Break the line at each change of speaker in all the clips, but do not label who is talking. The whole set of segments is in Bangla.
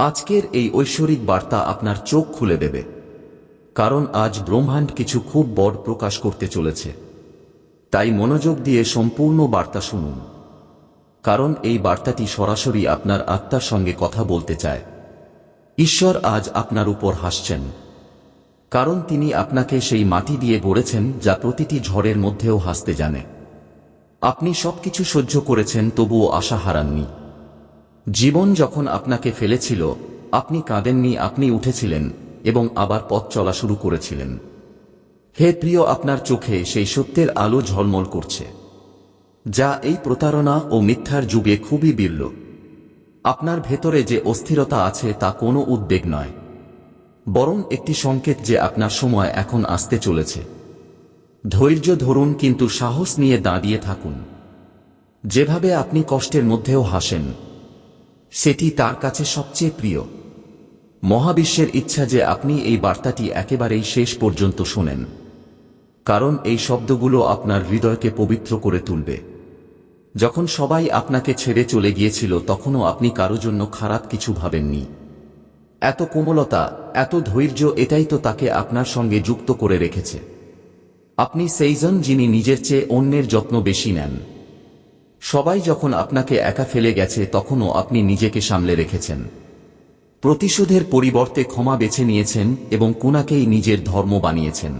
আজকের এই ঐশ্বরিক বার্তা আপনার চোখ খুলে দেবে। কারণ আজ ব্রহ্মাণ্ড কিছু খুব বড় প্রকাশ করতে চলেছে। তাই মনোযোগ দিয়ে সম্পূর্ণ বার্তা শুনুন। কারণ এই বার্তাটি সরাসরি আপনার আত্মার সঙ্গে কথা বলতে চায়। ঈশ্বর আজ আপনার উপর হাসছেন। কারণ তিনি আপনাকে সেই মাটি দিয়ে গড়েছেন যা প্রতিটি ঝড়ের মধ্যেও হাসতে জানে। আপনি সবকিছু সহ্য করেছেন, তবুও আশা হারাননি। জীবন যখন আপনাকে ফেলেছিল, আপনি কাঁদেননি, আপনি উঠেছিলেন এবং আবার পথ চলা শুরু করেছিলেন। হে প্রিয় আপনার চোখে সেই সত্যের আলো ঝলমল করছে, যা এই প্রতারণা ও মিথ্যার যুগে খুবই বিরল। আপনার ভেতরে যে অস্থিরতা আছে তা কোনো উদ্বেগ নয়, বরং একটি সংকেত যে আপনার সময় এখন আসতে চলেছে। ধৈর্য ধরুন, কিন্তু সাহস নিয়ে দাঁড়িয়ে থাকুন। যেভাবে আপনি কষ্টের মধ্যেও হাসেন সেটি তার কাছে সবচেয়ে প্রিয়। মহাবিশ্বের ইচ্ছা যে আপনি এই বার্তাটি একেবারেই শেষ পর্যন্ত শোনেন। কারণ এই শব্দগুলো আপনার হৃদয়কে পবিত্র করে তুলবে। যখন সবাই আপনাকে ছেড়ে চলে গিয়েছিল, তখনও আপনি কারও জন্য খারাপ কিছু ভাবেননি। এত কোমলতা, এত ধৈর্য, এটাই তো তাকে আপনার সঙ্গে যুক্ত করে রেখেছে। আপনি সেইজন যিনি নিজের চেয়ে অন্যের যত্ন বেশি নেন। সবাই যখন আপনাকে একা ফেলে গেছে, তখনও আপনি নিজেকে সামলে রেখেছেন। প্রতিশোধের পরিবর্তে ক্ষমা বেছে নিয়েছেন এবং কুনাকেই নিজের ধর্ম বানিয়েছেন।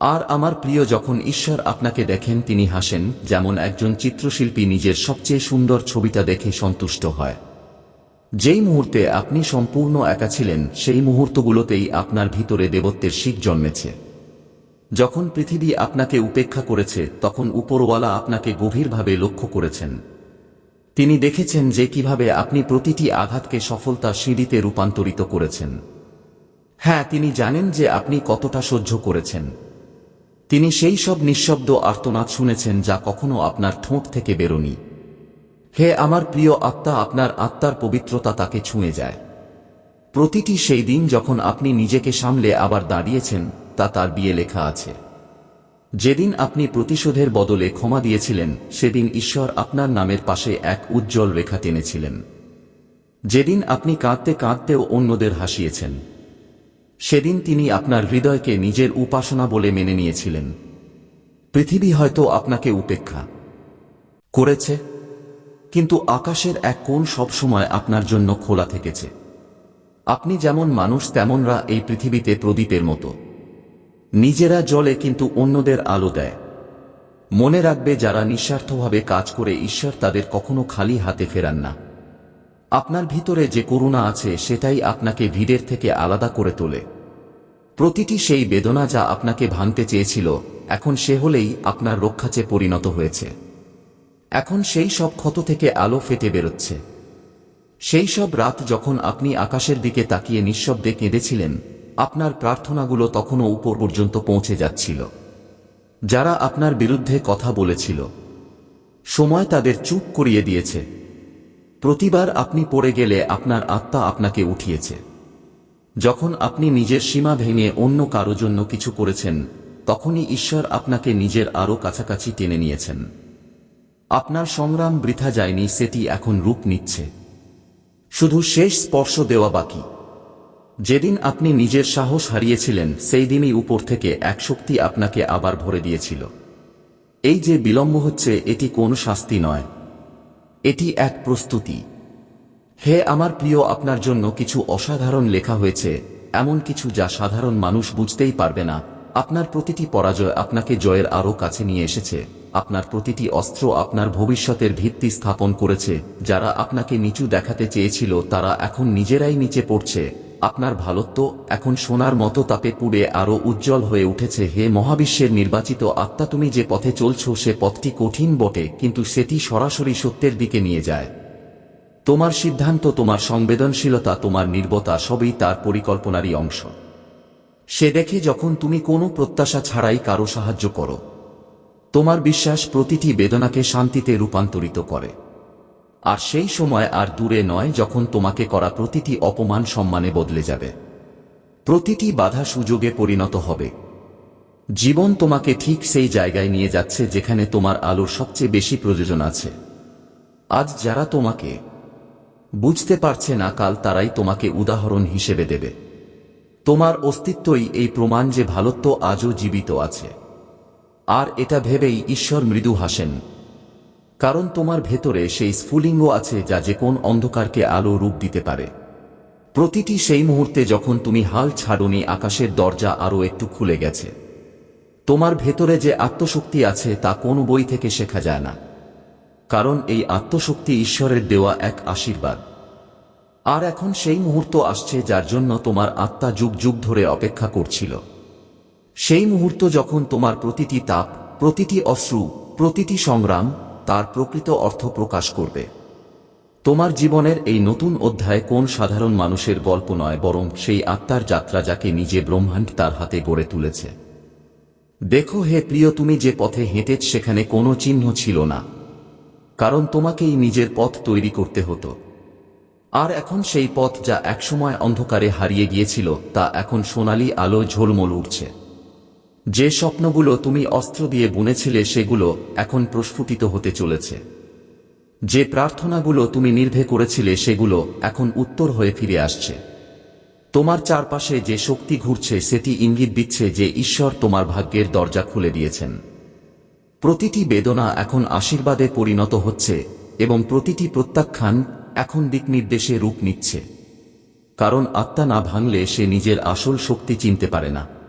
আর আমার প্রিয়, যখন ঈশ্বর আপনাকে দেখেন, তিনি হাসেন, যেমন একজন চিত্রশিল্পী নিজের সবচেয়ে সুন্দর ছবিটা দেখে সন্তুষ্ট হয়। যেই মুহূর্তে আপনি সম্পূর্ণ একা ছিলেন, সেই মুহূর্তগুলোতেই আপনার ভিতরে দেবত্বের শিখ জন্মেছে। যখন পৃথিবী আপনাকে উপেক্ষা করেছে, তখন উপরওয়ালা আপনাকে গভীরভাবে লক্ষ্য করেছেন। তিনি দেখেছেন যে কীভাবে আপনি প্রতিটি আঘাতকে সফলতা সিঁড়িতে রূপান্তরিত করেছেন। হ্যাঁ তিনি জানেন যে আপনি কতটা সহ্য করেছেন। তিনি সেই সব নিঃশব্দ আর্তনাদ শুনেছেন যা কখনো আপনার ঠোঁট থেকে বেরোনি। হে আমার প্রিয় আত্মা, আপনার আত্মার পবিত্রতা তাকে ছুঁয়ে যায়। প্রতিটি সেই দিন যখন আপনি নিজেকে সামলে আবার দাঁড়িয়েছেন তা তার বিয়ে লেখা আছে। যেদিন আপনি প্রতিশোধের বদলে ক্ষমা দিয়েছিলেন, সেদিন ঈশ্বর আপনার নামের পাশে এক উজ্জ্বল রেখা টেনেছিলেন। যেদিন আপনি কাঁদতে কাঁদতেও অন্যদের হাসিয়েছেন, সেদিন তিনি আপনার হৃদয়কে নিজের উপাসনা বলে মেনে নিয়েছিলেন। পৃথিবী হয়তো আপনাকে উপেক্ষা করেছে, কিন্তু আকাশের এক কোণ সবসময় আপনার জন্য খোলা থেকেছে। আপনি যেমন মানুষ, তেমনরা এই পৃথিবীতে প্রদীপের মতো। নিজেরা জলে কিন্তু অন্যদের আলো দেয়। মনে রাখবে যারা নিঃস্বার্থভাবে কাজ করে ঈশ্বর তাদের কখনো খালি হাতে ফেরান না। আপনার ভিতরে যে করুণা আছে সেটাই আপনাকে ভিড়ের থেকে আলাদা করে তোলে। প্রতিটি সেই বেদনা যা আপনাকে ভাঙতে চেয়েছিল, এখন সে হলেই আপনার রক্ষাচে পরিণত হয়েছে। এখন সেই সব ক্ষত থেকে আলো ফেটে বেরোচ্ছে। সেই সব রাত যখন আপনি আকাশের দিকে তাকিয়ে নিঃশব্দে কেঁদেছিলেন আপনার প্রার্থনাগুলো তখনও উপর পর্যন্ত পৌঁছে যাচ্ছিল। যারা আপনার বিরুদ্ধে কথা বলেছিল। সময় তাদের চুপ করিয়ে দিয়েছে। প্রতিবার আপনি পড়ে গেলে আপনার আত্মা আপনাকে উঠিয়েছে। যখন আপনি নিজের সীমা ভেঙে অন্য কারও জন্য কিছু করেছেন, তখনই ঈশ্বর আপনাকে নিজের আরও কাছাকাছি টেনে নিয়েছেন। আপনার সংগ্রাম বৃথা যায়নি, সেটি এখন রূপ নিচ্ছে। শুধু শেষ স্পর্শ দেওয়া বাকি। যেদিন আপনি নিজের সাহস হারিয়েছিলেন, সেই দিনই উপর থেকে এক শক্তি আপনাকে আবার ভরে দিয়েছিল। এই যে বিলম্ব হচ্ছে, এটি কোন শাস্তি নয়। এটি এক প্রস্তুতি। হে আমার প্রিয়, আপনার জন্য কিছু অসাধারণ লেখা হয়েছে, এমন কিছু যা সাধারণ মানুষ বুঝতেই পারবে না। আপনার প্রতিটি পরাজয় আপনাকে জয়ের আরও কাছে নিয়ে এসেছে। আপনার প্রতিটি অস্ত্র আপনার ভবিষ্যতের ভিত্তি স্থাপন করেছে। যারা আপনাকে নিচু দেখাতে চেয়েছিল, তারা এখন নিজেরাই নিচে পড়ছে। আপনার ভালত্ব এখন সোনার মতো তাপে পুড়ে আরও উজ্জ্বল হয়ে উঠেছে। হে মহাবিশ্বের নির্বাচিত আত্মা, তুমি যে পথে চলছ সে পথটি কঠিন বটে, কিন্তু সেটি সরাসরি সত্যের দিকে নিয়ে যায়। তোমার সিদ্ধান্ত, তোমার সংবেদনশীলতা, তোমার নির্বতা সবই তার পরিকল্পনারই অংশ। সে দেখে যখন তুমি কোনো প্রত্যাশা ছাড়াই কারও সাহায্য করো, তোমার বিশ্বাস প্রতিটি বেদনাকে শান্তিতে রূপান্তরিত করে। আর সেই সময় আর দূরে নয় যখন তোমাকে করা প্রতিটি অপমান সম্মানে বদলে যাবে। প্রতিটি বাধা সুযোগে পরিণত হবে। জীবন তোমাকে ঠিক সেই জায়গায় নিয়ে যাচ্ছে যেখানে তোমার আলোর সবচেয়ে বেশি প্রয়োজন আছে। আজ যারা তোমাকে বুঝতে পারছে না, কাল তারাই তোমাকে উদাহরণ হিসেবে দেবে। তোমার অস্তিত্বই এই প্রমাণ যে ভালত্ব আজও জীবিত আছে। আর এটা ভেবেই ঈশ্বর মৃদু হাসেন। কারণ তোমার ভেতরে সেই স্ফুলিঙ্গ আছে যা যে কোন অন্ধকারকে আলো রূপ দিতে পারে। প্রতিটি সেই মুহূর্তে যখন তুমি হাল ছাড়ুনি, আকাশের দরজা আরও একটু খুলে গেছে। তোমার ভেতরে যে আত্মশক্তি আছে তা কোনো বই থেকে শেখা যায় না। কারণ এই আত্মশক্তি ঈশ্বরের দেওয়া এক আশীর্বাদ। আর এখন সেই মুহূর্ত আসছে যার জন্য তোমার আত্মা যুগ যুগ ধরে অপেক্ষা করছিল। সেই মুহূর্ত যখন তোমার প্রতিটি তাপ, প্রতিটি অশ্রু, প্রতিটি সংগ্রাম তার প্রকৃত অর্থ প্রকাশ করবে। তোমার জীবনের এই নতুন অধ্যায় কোন সাধারণ মানুষের গল্প নয়, বরং সেই আত্মার যাত্রা যাকে নিজে ব্রহ্মাণ্ড তার হাতে গড়ে তুলেছে। দেখো হে প্রিয়, তুমি যে পথে হেঁটেছ সেখানে কোনো চিহ্ন ছিল না, কারণ তোমাকেই নিজের পথ তৈরি করতে হতো। আর এখন সেই পথ যা একসময় অন্ধকারে হারিয়ে গিয়েছিল, তা এখন সোনালি আলো ঝোলমোল উঠছে যে স্বপ্নগুলো তুমি অস্ত্র দিয়ে বুনেছিলে সেগুলো এখন প্রস্ফুটিত হতে চলেছে। যে প্রার্থনাগুলো তুমি নির্ভে করেছিলে সেগুলো এখন উত্তর হয়ে ফিরে আসছে। তোমার চারপাশে যে শক্তি ঘুরছে সেটি ইঙ্গিত দিচ্ছে যে ঈশ্বর তোমার ভাগ্যের দরজা খুলে দিয়েছেন। প্রতিটি বেদনা এখন আশীর্বাদে পরিণত হচ্ছে এবং প্রতিটি প্রত্যাখ্যান এখন দিক নির্দেশে রূপ নিচ্ছে। কারণ আত্মা না ভাঙলে সে নিজের আসল শক্তি চিনতে পারে না।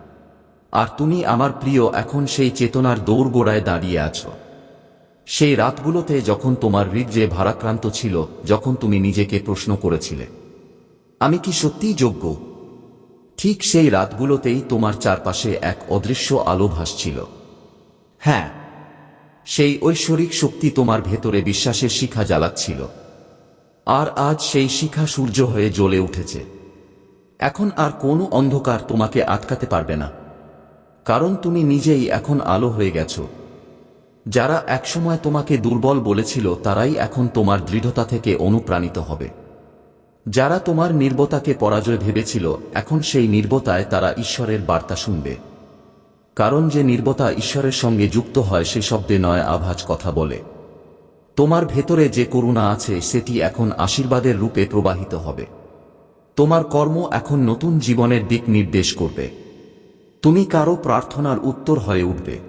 আর তুমি আমার প্রিয়, এখন সেই চেতনার দৌড়গোড়ায় দাঁড়িয়ে আছো। সেই রাতগুলোতে যখন তোমার হৃদয়ে ভারাক্রান্ত ছিল, যখন তুমি নিজেকে প্রশ্ন করেছিলে, আমি কি সত্যিই যোগ্য? ঠিক সেই রাতগুলোতেই তোমার চারপাশে এক অদৃশ্য আলো ভাসছিল। হ্যাঁ সেই ঐশ্বরিক শক্তি তোমার ভেতরে বিশ্বাসের শিখা জ্বালাচ্ছিল। আর আজ সেই শিখা সূর্য হয়ে জ্বলে উঠেছে। এখন আর কোনো অন্ধকার তোমাকে আটকাতে পারবে না। কারণ তুমি নিজেই এখন আলো হয়ে গেছ। যারা একসময় তোমাকে দুর্বল বলেছিল, তারাই এখন তোমার দৃঢ়তা থেকে অনুপ্রাণিত হবে। যারা তোমার নির্বতাকে পরাজয় ভেবেছিল, এখন সেই নির্বতায় তারা ঈশ্বরের বার্তা শুনবে। কারণ যে নির্বতা ঈশ্বরের সঙ্গে যুক্ত হয়, সে শব্দে নয় আভাজ কথা বলে। তোমার ভেতরে যে করুণা আছে, সেটি এখন আশীর্বাদের রূপে প্রবাহিত হবে। তোমার কর্ম এখন নতুন জীবনের দিক নির্দেশ করবে। তুমি কারও প্রার্থনার উত্তর হয়ে উঠবে।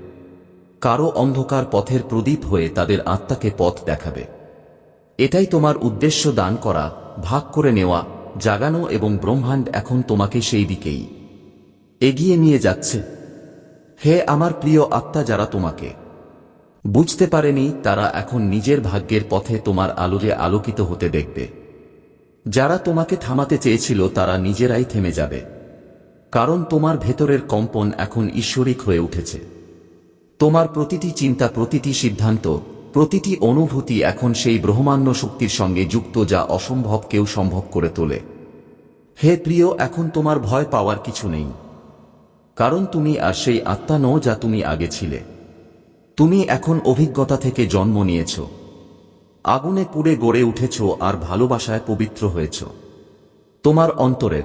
কারও অন্ধকার পথের প্রদীপ হয়ে তাদের আত্মাকে পথ দেখাবে। এটাই তোমার উদ্দেশ্য দান করা, ভাগ করে নেওয়া, জাগানো এবং ব্রহ্মাণ্ড এখন তোমাকে সেই দিকেই এগিয়ে নিয়ে যাচ্ছে। হে আমার প্রিয় আত্মা যারা তোমাকে বুঝতে পারেনি, তারা এখন নিজের ভাগ্যের পথে তোমার আলোরে আলোকিত হতে দেখবে। যারা তোমাকে থামাতে চেয়েছিল, তারা নিজেরাই থেমে যাবে। কারণ তোমার ভেতরের কম্পন এখন ঈশ্বরিক হয়ে উঠেছে। তোমার প্রতিটি চিন্তা, প্রতিটি সিদ্ধান্ত, প্রতিটি অনুভূতি এখন সেই ব্রহ্মাণ্য শক্তির সঙ্গে যুক্ত যা অসম্ভব কেউ সম্ভব করে তোলে। হে প্রিয়, এখন তোমার ভয় পাওয়ার কিছু নেই। কারণ তুমি আর সেই আত্মা নও যা তুমি আগে ছিলে। তুমি এখন অভিজ্ঞতা থেকে জন্ম নিয়েছ। আগুনে পুড়ে গড়ে উঠেছ আর ভালোবাসায় পবিত্র হয়েছ। তোমার অন্তরের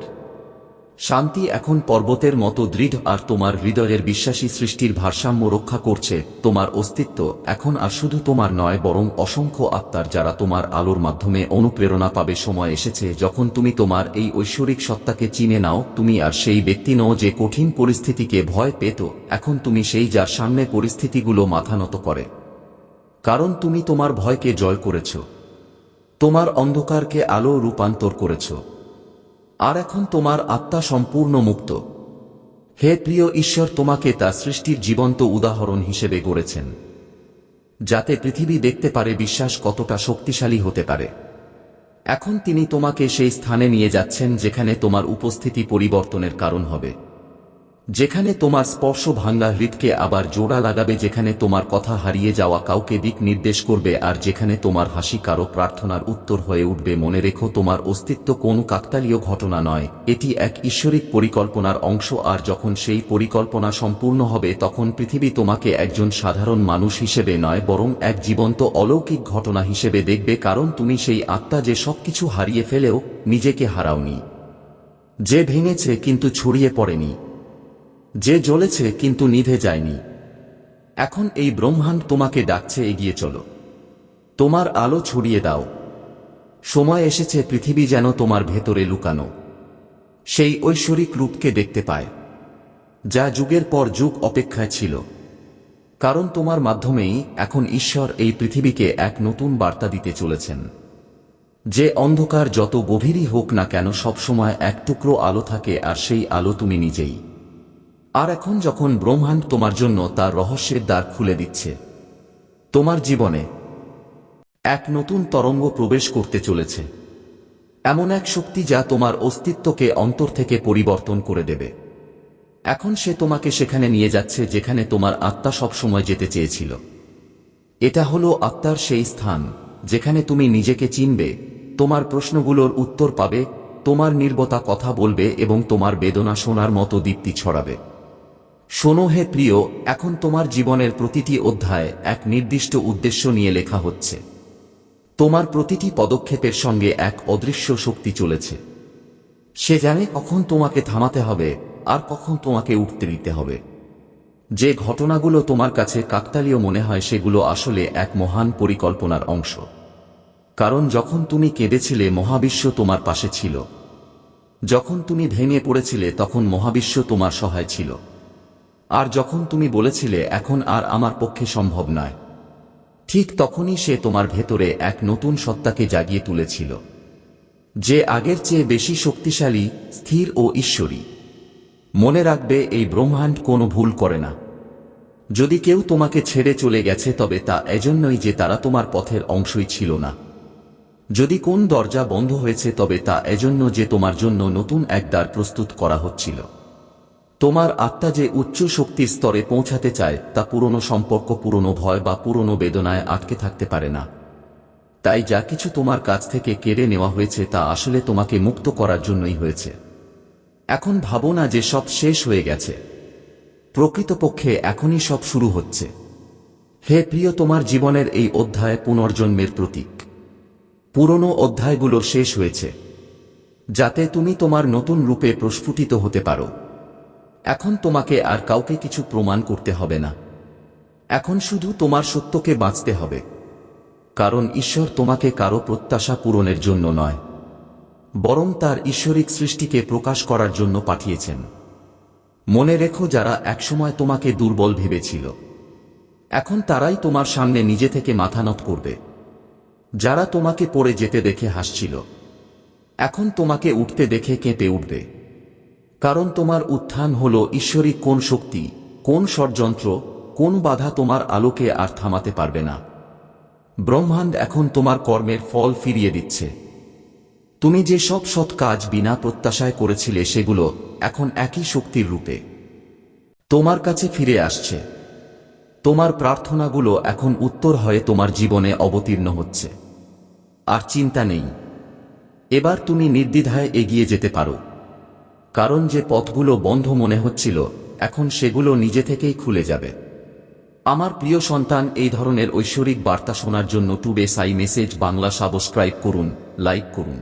শান্তি এখন পর্বতের মতো দৃঢ় আর তোমার হৃদয়ের বিশ্বাসী সৃষ্টির ভারসাম্য রক্ষা করছে, তোমার অস্তিত্ব এখন আর শুধু তোমার নয়, বরং অসংখ্য আত্মার যারা তোমার আলোর মাধ্যমে অনুপ্রেরণা পাবে সময় এসেছে, যখন তুমি তোমার এই ঐশ্বরিক সত্তাকে চিনে নাও, তুমি আর সেই ব্যক্তি নও যে কঠিন পরিস্থিতিকে ভয় পেত, এখন তুমি সেই যার সামনে পরিস্থিতিগুলো মাথা নত করে। কারণ তুমি তোমার ভয়কে জয় করেছ, তোমার অন্ধকারকে আলো রূপান্তর করেছ। আর এখন তোমার আত্মা সম্পূর্ণ মুক্ত। হে প্রিয় ঈশ্বর, তোমাকে তা সৃষ্টির জীবন্ত উদাহরণ হিসেবে গড়েছেন, যাতে পৃথিবী দেখতে পারে বিশ্বাস কতটা শক্তিশালী হতে পারে। এখন তিনি তোমাকে সেই স্থানে নিয়ে যাচ্ছেন, যেখানে তোমার উপস্থিতি পরিবর্তনের কারণ হবে। যেখানে তোমার স্পর্শ ভাঙ্গা হৃদকে আবার জোড়া লাগাবে, যেখানে তোমার কথা হারিয়ে যাওয়া কাউকে দিক নির্দেশ করবে, আর যেখানে তোমার হাসি কারও প্রার্থনার উত্তর হয়ে উঠবে। মনে রেখো, তোমার অস্তিত্ব কোনো কাকতালীয় ঘটনা নয়। এটি এক ঈশ্বরিক পরিকল্পনার অংশ, আর যখন সেই পরিকল্পনা সম্পূর্ণ হবে, তখন পৃথিবী তোমাকে একজন সাধারণ মানুষ হিসেবে নয়, বরং এক জীবন্ত অলৌকিক ঘটনা হিসেবে দেখবে, কারণ তুমি সেই আত্মা যে সবকিছু হারিয়ে ফেলেও নিজেকে হারাওনি। যে ভেঙেছে, কিন্তু ছড়িয়ে পড়েনি। যে জ্বলেছে কিন্তু নিধে যায়নি। এখন এই ব্রহ্মাণ্ড তোমাকে ডাকছে, এগিয়ে চলো। তোমার আলো ছড়িয়ে দাও। সময় এসেছে, পৃথিবী যেন তোমার ভেতরে লুকানো। সেই ঐশ্বরিক রূপকে দেখতে পায়, যা যুগের পর যুগ অপেক্ষায় ছিল। কারণ তোমার মাধ্যমেই এখন ঈশ্বর এই পৃথিবীকে এক নতুন বার্তা দিতে চলেছেন। যে অন্ধকার যত গভীরই হোক না কেন সবসময় এক টুকরো আলো থাকে, আর সেই আলো তুমি নিজেই। আর এখন যখন ব্রহ্মাণ্ড তোমার জন্য তার রহস্যের দ্বার খুলে দিচ্ছে, তোমার জীবনে এক নতুন তরঙ্গ প্রবেশ করতে চলেছে। এমন এক শক্তি যা তোমার অস্তিত্বকে অন্তর থেকে পরিবর্তন করে দেবে। এখন সে তোমাকে সেখানে নিয়ে যাচ্ছে যেখানে তোমার আত্মা সবসময় যেতে চেয়েছিল। এটা হলো আত্মার সেই স্থান, যেখানে তুমি নিজেকে চিনবে, তোমার প্রশ্নগুলোর উত্তর পাবে, তোমার নির্বতা কথা বলবে এবং তোমার বেদনা শোনার মতো দীপ্তি ছড়াবে। শোনো হে প্রিয়, এখন তোমার জীবনের প্রতিটি অধ্যায় এক নির্দিষ্ট উদ্দেশ্য নিয়ে লেখা হচ্ছে। তোমার প্রতিটি পদক্ষেপের সঙ্গে এক অদৃশ্য শক্তি চলেছে। সে জানে কখন তোমাকে থামাতে হবে আর কখন তোমাকে উঠতে দিতে হবে। যে ঘটনাগুলো তোমার কাছে কাকতালীয় মনে হয় সেগুলো আসলে এক মহান পরিকল্পনার অংশ। কারণ যখন তুমি কেঁদেছিলে, মহাবিশ্ব তোমার পাশে ছিল। যখন তুমি ভেঙে পড়েছিলে, তখন মহাবিশ্ব তোমার সহায় ছিল। আর যখন তুমি বলেছিলে, এখন আর আমার পক্ষে সম্ভব নয়। ঠিক তখনই সে তোমার ভেতরে এক নতুন সত্তাকে জাগিয়ে তুলেছিল, যে আগের চেয়ে বেশি শক্তিশালী, স্থির ও ঈশ্বরী। মনে রাখবে, এই ব্রহ্মাণ্ড কোনো ভুল করে না। যদি কেউ তোমাকে ছেড়ে চলে গেছে, তবে তা এজন্যই যে তারা তোমার পথের অংশই ছিল না। যদি কোন দরজা বন্ধ হয়েছে, তবে তা এজন্য যে তোমার জন্য নতুন এক দ্বার প্রস্তুত করা হচ্ছিল। তোমার আত্মা যে উচ্চ শক্তির স্তরে পৌঁছাতে চায়, তা পুরনো সম্পর্ক, পুরনো ভয় বা পুরনো বেদনায় আটকে থাকতে পারে না। তাই যা কিছু তোমার কাছ থেকে কেড়ে নেওয়া হয়েছে, তা আসলে তোমাকে মুক্ত করার জন্যই হয়েছে। এখন ভাবো না যে সব শেষ হয়ে গেছে। প্রকৃতপক্ষে এখনই সব শুরু হচ্ছে। হে প্রিয়, তোমার জীবনের এই অধ্যায় পুনর্জন্মের প্রতীক। পুরনো অধ্যায়গুলো শেষ হয়েছে। যাতে তুমি তোমার নতুন রূপে প্রস্ফুটিত হতে পারো। এখন তোমাকে আর কাউকে কিছু প্রমাণ করতে হবে না। এখন শুধু তোমার সত্যকে বাঁচতে হবে। কারণ ঈশ্বর তোমাকে কারও প্রত্যাশা পূরণের জন্য নয়, বরং তার ঈশ্বরিক সৃষ্টিকে প্রকাশ করার জন্য পাঠিয়েছেন। মনে রেখো যারা একসময় তোমাকে দুর্বল ভেবেছিল। এখন তারাই তোমার সামনে নিজে থেকে মাথা নত করবে। যারা তোমাকে পড়ে যেতে দেখে হাসছিল, এখন তোমাকে উঠতে দেখে কেঁপে উঠবে। কারণ তোমার উত্থান হল ঈশ্বরী কোন শক্তি, কোন ষড়যন্ত্র, কোন বাধা তোমার আলোকে আর থামাতে পারবে না। ব্রহ্মাণ্ড এখন তোমার কর্মের ফল ফিরিয়ে দিচ্ছে। তুমি যে সব সৎ কাজ বিনা প্রত্যাশায় করেছিলে সেগুলো এখন একই শক্তির রূপে। তোমার কাছে ফিরে আসছে। তোমার প্রার্থনাগুলো এখন উত্তর হয়ে তোমার জীবনে অবতীর্ণ হচ্ছে। আর চিন্তা নেই। এবার তুমি নির্দ্বিধায় এগিয়ে যেতে পারো। কারণ যে পথগুলো বন্ধ মনে হচ্ছিল, এখন সেগুলো নিজে থেকেই খুলে যাবে। আমার প্রিয় সন্তান, এই ধরনের ঐশ্বরিক বার্তা শোনার জন্য today Sai message Bangla subscribe করুন, লাইক করুন।